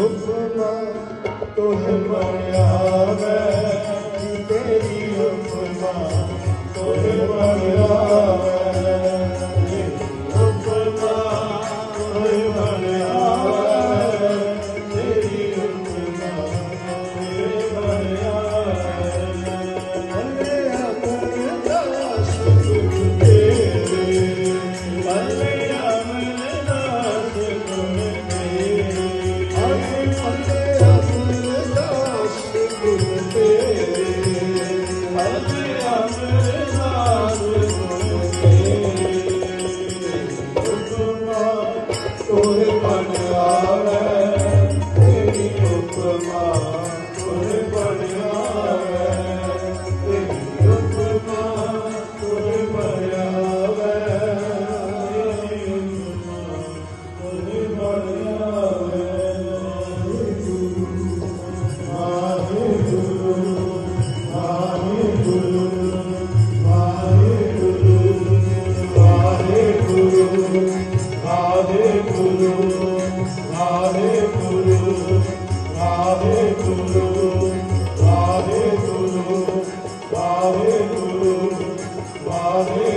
ਹੁਕਮਾ ਤੋਹ ਮਰਿਆ ਮੈਂ ਤੇਰੀ ਹੁਕਮਾ ਤੋਹ ਗੁਰ ਬਣ ਆਵੇ ਤੇਰੀ ਉਪਮਾ ਗੁਰ Hallelujah.